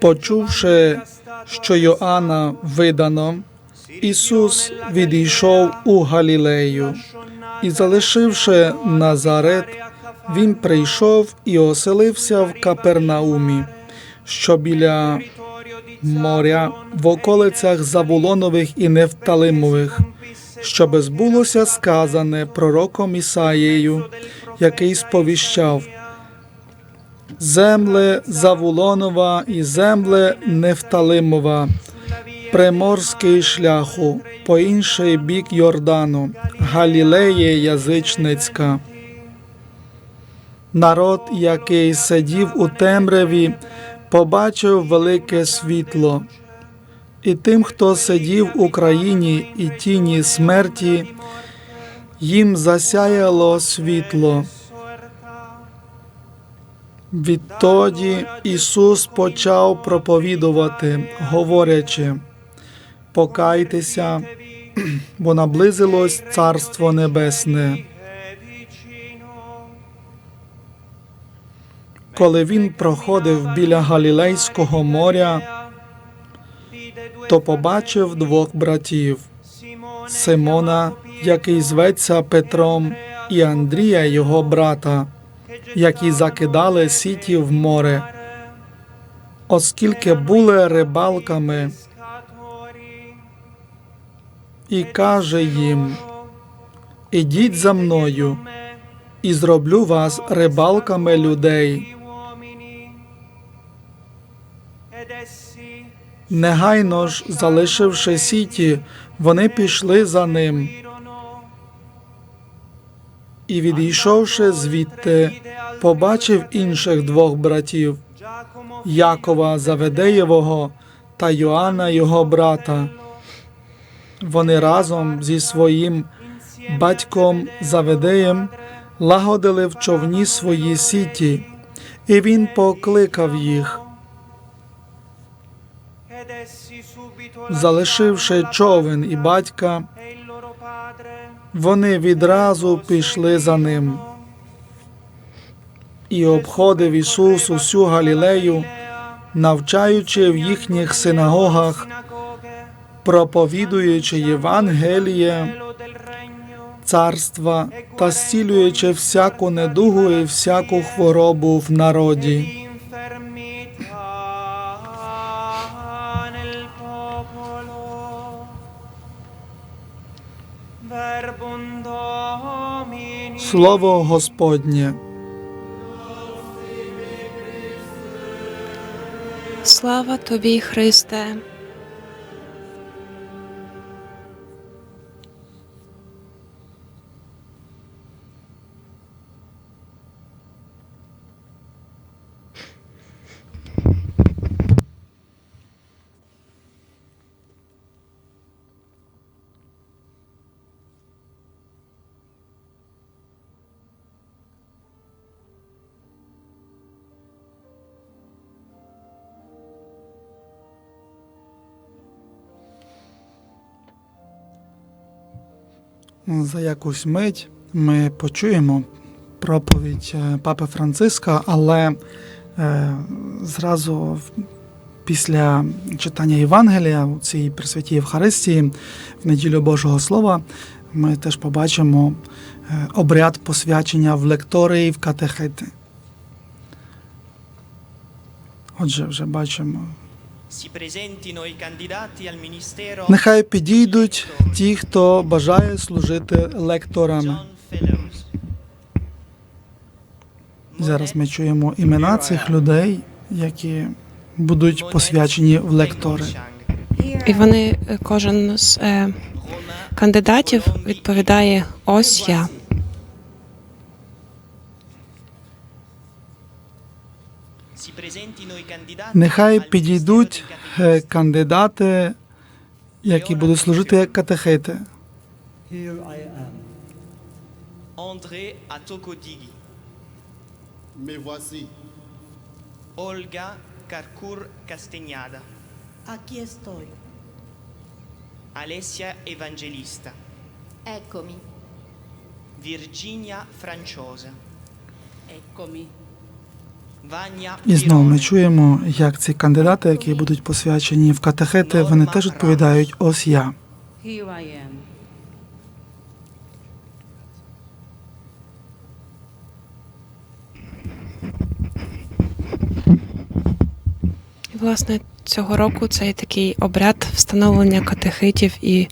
Почувши, що Йоанна видано, Ісус відійшов у Галілею. і, залишивши Назарет, він прийшов і оселився в Капернаумі, що біля моря в околицях Завулонових і Нефталимових, щоби збулося сказане пророком Ісаєю, який сповіщав. Земле Завулонова і земле Нефталимова, приморський шляху, по інший бік Йордану, Галілея язичницька. Народ, який сидів у темряві, побачив велике світло, і тим, хто сидів у країні і тіні смерті, їм засяяло світло. Відтоді Ісус почав проповідувати, говорячи: Покайтеся, бо наблизилось Царство Небесне. Коли він проходив біля Галілейського моря, то побачив двох братів Симона, який зветься Петром, і Андрія, його брата які закидали сіті в море, оскільки були рибалками, і каже їм: Ідіть за мною, і зроблю вас рибалками людей. Негайно ж, залишивши сіті, вони пішли за ним. І, відійшовши звідти, побачив інших двох братів Якова Заведеєвого та Йоанна його брата. Вони разом зі своїм батьком Заведеєм лагодили в човні свої сіті, і він покликав їх. Залишивши човен і батька, вони відразу пішли за ним. І обходив Ісус усю Галілею, навчаючи в їхніх синагогах, проповідуючи Євангеліє, царства та зцілюючи всяку недугу і всяку хворобу в народі. Слово Господнє. Слава Тобі, Христе. За якусь мить ми почуємо проповідь е, Папи Франциска, але е, зразу після читання Євангелія у цій Пресвятій Євхаристії в неділю Божого Слова ми теж побачимо е, обряд посвячення в лектори і в катехети. Отже, вже бачимо. Нехай підійдуть ті, хто бажає служити лекторами. Зараз ми чуємо імена цих людей, які будуть посвячені в лектори. І вони, кожен з е, кандидатів відповідає ось я. Нехай підійдуть е, кандидати, які будуть служити як катехити. Here I am. André Atokodigi, Me voici. Olga Carcur Castagnada, Aquí estoy. Alessia Evangelista, Eccomi. Virginia Franciosa, Eccomi. І знову ми чуємо, як ці кандидати, які будуть посвячені в катехити, вони теж відповідають ось я. Власне, цього року цей такий обряд встановлення катехитів і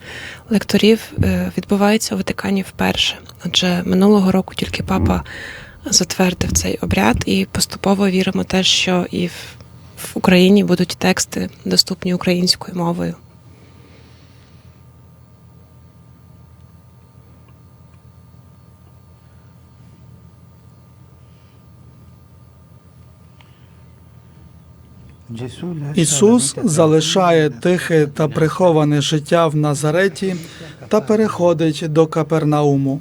лекторів е, відбувається у Ватикані вперше. Адже минулого року тільки папа затвердив цей обряд, і поступово віримо теж, що і в, Україні будуть тексти доступні українською мовою. Ісус залишає тихе та приховане життя в Назареті та переходить до Капернауму,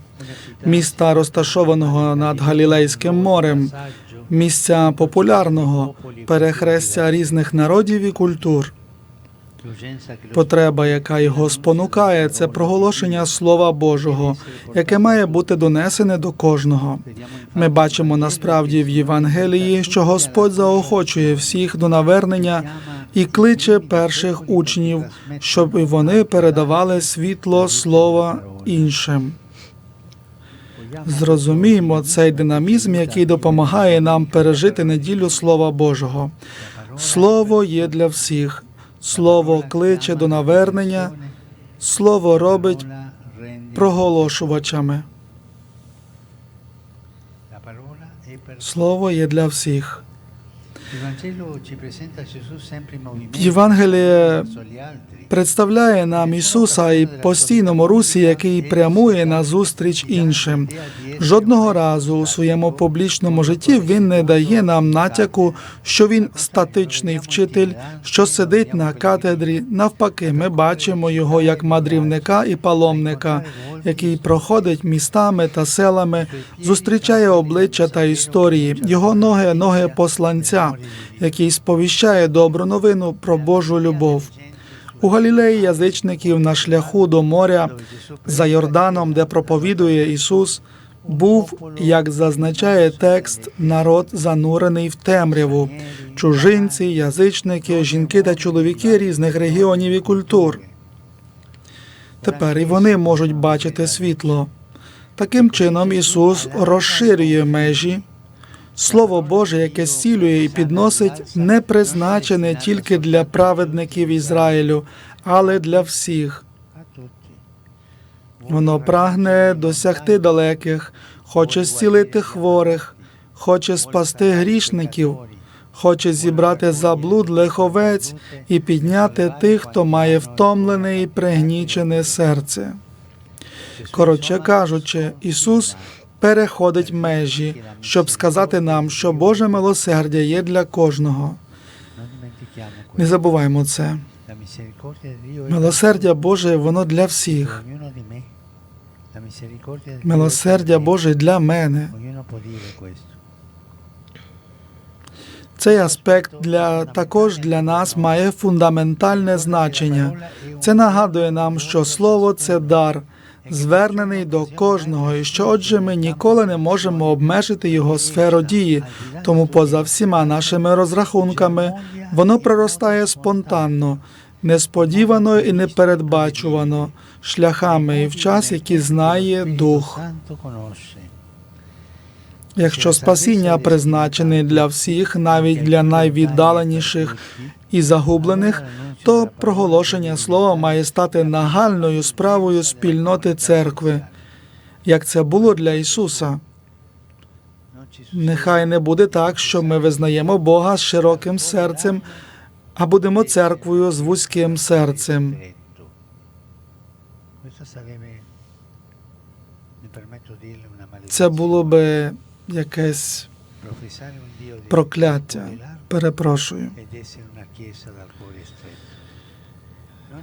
міста, розташованого над Галілейським морем, місця популярного перехрестя різних народів і культур. Потреба, яка його спонукає, це проголошення Слова Божого, яке має бути донесене до кожного. Ми бачимо насправді в Євангелії, що Господь заохочує всіх до навернення і кличе перших учнів, щоб вони передавали світло слова іншим. Зрозуміємо цей динамізм, який допомагає нам пережити неділю Слова Божого. Слово є для всіх. Слово кличе до навернення, слово робить проголошувачами. Слово є для всіх. Євангеліє Представляє нам Ісуса і постійному русі, який прямує на зустріч іншим. Жодного разу у своєму публічному житті він не дає нам натяку, що він статичний вчитель, що сидить на катедрі. Навпаки, ми бачимо його як мадрівника і паломника, який проходить містами та селами, зустрічає обличчя та історії. Його ноги ноги посланця, який сповіщає добру новину про Божу любов. У Галілеї язичників на шляху до моря за Йорданом, де проповідує Ісус, був, як зазначає текст, народ занурений в темряву, чужинці, язичники, жінки та чоловіки різних регіонів і культур. Тепер і вони можуть бачити світло. Таким чином Ісус розширює межі. Слово Боже, яке зцілює і підносить, не призначене тільки для праведників Ізраїлю, але для всіх. Воно прагне досягти далеких, хоче зцілити хворих, хоче спасти грішників, хоче зібрати заблудлих овець і підняти тих, хто має втомлене і пригнічене серце. Коротше кажучи, Ісус переходить межі, щоб сказати нам, що Боже милосердя є для кожного. Не забуваймо це. Милосердя Боже, воно для всіх. Милосердя Боже для мене. Цей аспект для також для нас має фундаментальне значення. Це нагадує нам, що слово це дар, звернений до кожного, і що отже ми ніколи не можемо обмежити його сферу дії, тому поза всіма нашими розрахунками воно проростає спонтанно, несподівано і непередбачувано, шляхами і в час, які знає дух. Якщо спасіння призначене для всіх, навіть для найвіддаленіших і загублених, то проголошення слова має стати нагальною справою спільноти церкви, як це було для Ісуса. Нехай не буде так, що ми визнаємо Бога з широким серцем, а будемо церквою з вузьким серцем. Це було би якесь прокляття. перепрошую,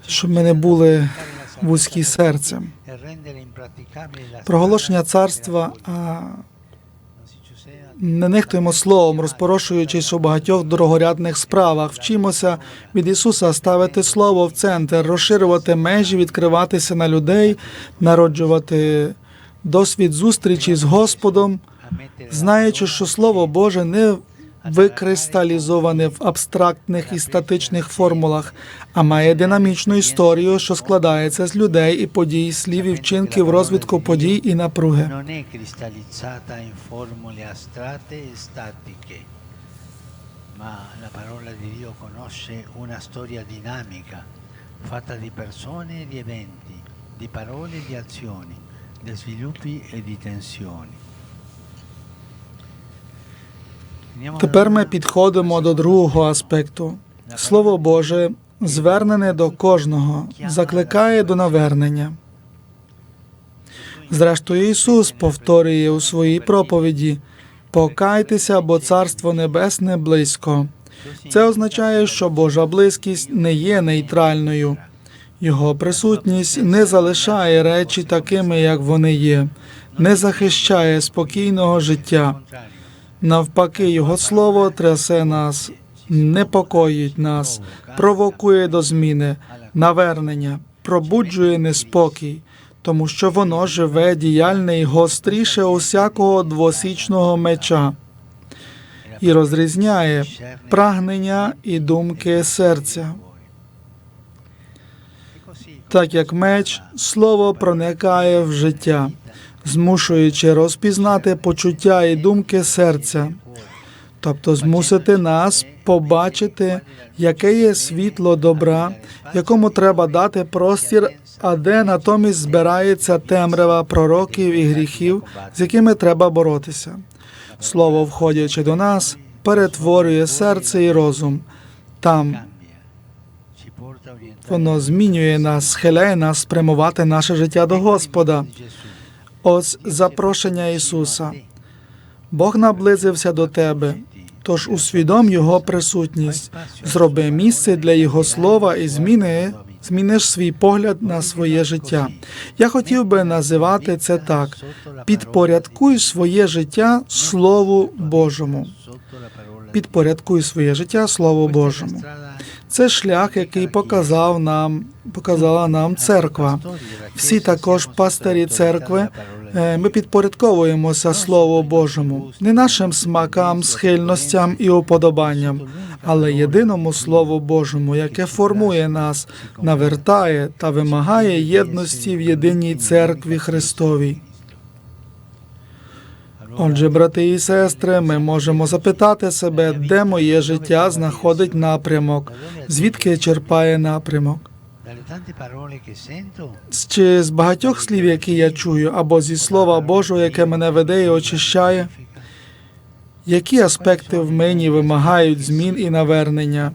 щоб ми не були вузькі серцем. e Проголошення царства, а не нехтуємо словом, розпорошуючись у багатьох дорогорядних справах. Вчимося від Ісуса ставити слово в центр, розширювати межі, відкриватися на людей, народжувати досвід зустрічі з Господом, знаючи, що Слово Боже не викристалізоване в абстрактних і статичних формулах, а має динамічну історію, що складається з людей і подій, слів і вчинків, розвитку подій і напруги. e ma la parola di Dio conosce una storia dinamica, fatta di persone e di eventi, di parole e di azioni, di sviluppi e di tensioni. Тепер ми підходимо до другого аспекту. Слово Боже звернене до кожного, закликає до навернення. Зрештою, Ісус повторює у своїй проповіді: покайтеся, бо Царство Небесне близько. Це означає, що Божа близькість не є нейтральною. Його присутність не залишає речі такими, як вони є, не захищає спокійного життя. Навпаки, Його слово трясе нас, непокоїть нас, провокує до зміни, навернення, пробуджує неспокій, тому що воно живе діяльне і гостріше усякого двосічного меча і розрізняє прагнення і думки серця. Так як меч, слово проникає в життя, змушуючи розпізнати почуття і думки серця, тобто змусити нас побачити, яке є світло добра, якому треба дати простір, а де натомість збирається темрява пророків і гріхів, з якими треба боротися. Слово, входячи до нас, перетворює серце і розум. Там воно змінює нас, схиляє нас спрямувати наше життя до Господа. Ось запрошення Ісуса. Бог наблизився до тебе, тож усвідом Його присутність. Зроби місце для Його слова і зміни, зміниш свій погляд на своє життя. Я хотів би називати це так: підпорядкуй своє життя Слову Божому. Підпорядкуй своє життя Слову Божому. Це шлях, який показав нам, показала нам церква. Всі також пастирі церкви. е, Ми підпорядковуємося Слову Божому, не нашим смакам, схильностям і уподобанням, але єдиному Слову Божому, яке формує нас, навертає та вимагає єдності в єдиній церкві Христовій. Отже, брати і сестри, ми можемо запитати себе, де моє життя знаходить напрямок, звідки черпає напрямок. Чи з багатьох слів, які я чую, або зі слова Божого, яке мене веде і очищає, які аспекти в мені вимагають змін і навернення?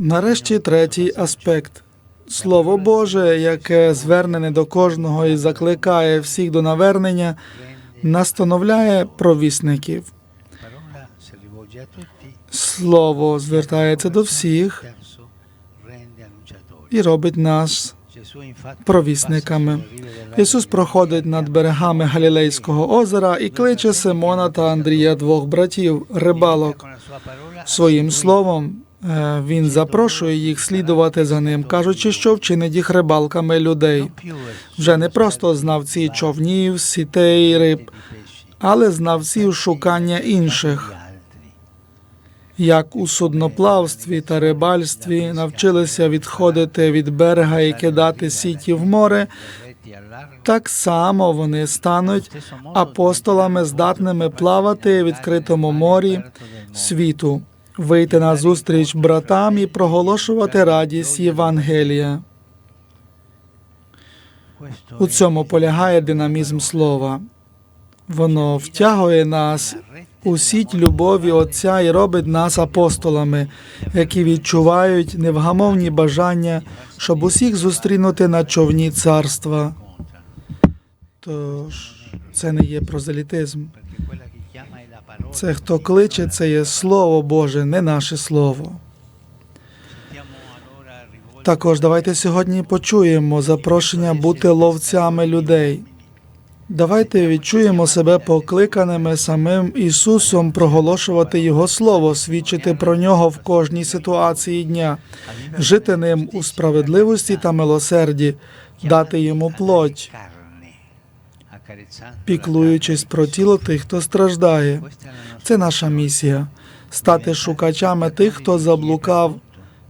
Нарешті третій аспект. Слово Боже, яке звернене до кожного і закликає всіх до навернення, настановляє провісників. Слово звертається до всіх і робить нас провісниками. Ісус проходить над берегами Галілейського озера і кличе Симона та Андрія, двох братів, рибалок. Своїм словом він запрошує їх слідувати за ним, кажучи, що вчинить їх рибалками людей. Вже не просто знавці човнів, сітей, риб, але знавців шукання інших. Як у судноплавстві та рибальстві навчилися відходити від берега і кидати сіті в море, так само вони стануть апостолами, здатними плавати в відкритому морі світу, вийти на зустріч братам і проголошувати радість Євангелія. У цьому полягає динамізм слова. Воно втягує нас у сіть любові Отця і робить нас апостолами, які відчувають невгамовні бажання, щоб усіх зустрінути на човні царства. Тож це не є прозелітизм. Це хто кличе, це є Слово Боже, не наше Слово. Також давайте сьогодні почуємо запрошення бути ловцями людей. Давайте відчуємо себе покликаними самим Ісусом проголошувати Його Слово, свідчити про нього в кожній ситуації дня, жити ним у справедливості та милосерді, дати йому плоть, піклуючись про тіло тих, хто страждає. Це наша місія стати шукачами тих, хто заблукав,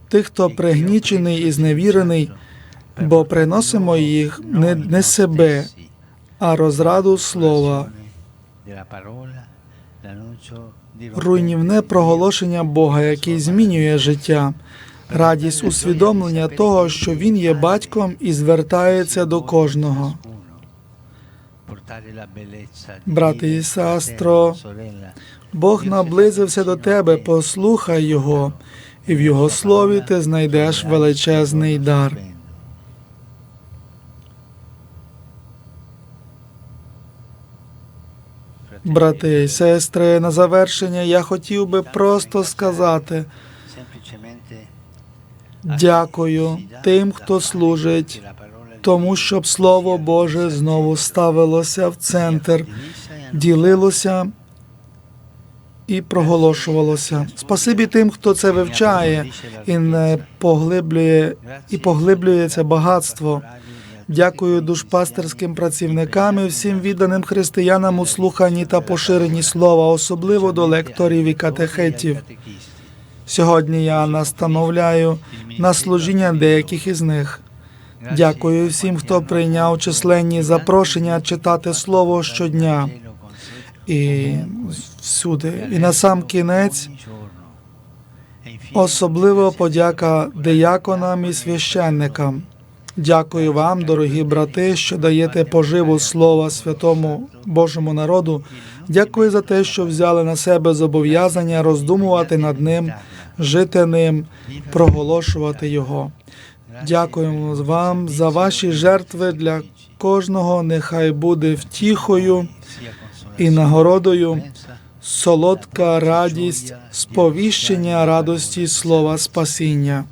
тих, хто пригнічений і зневірений, бо приносимо їх не, не себе, а розраду слова, руйнівне проголошення Бога, який змінює життя, радість усвідомлення того, що Він є батьком і звертається до кожного. Брати і сестро, Бог наблизився до тебе, послухай Його, і в Його слові ти знайдеш величезний дар. Брати і сестри, на завершення я хотів би просто сказати. Дякую тим, хто служить, тому щоб Слово Боже знову ставилося в центр, ділилося і проголошувалося. Спасибі тим, хто це вивчає і не поглиблює і поглиблює це багатство. Дякую душпастерським працівникам і всім відданим християнам у слуханні та поширенні слова, особливо до лекторів і катехетів. Сьогодні я настановляю на служіння деяких із них. Дякую всім, хто прийняв численні запрошення читати слово щодня і всюди. І на сам кінець особливо подяка деяконам і священникам. Дякую вам, дорогі брати, що даєте поживу слова святому Божому народу. Дякую за те, що взяли на себе зобов'язання роздумувати над ним, жити ним, проголошувати його. Дякуємо вам за ваші жертви для кожного. Нехай буде втіхою і нагородою солодка радість сповіщення радості слова спасіння.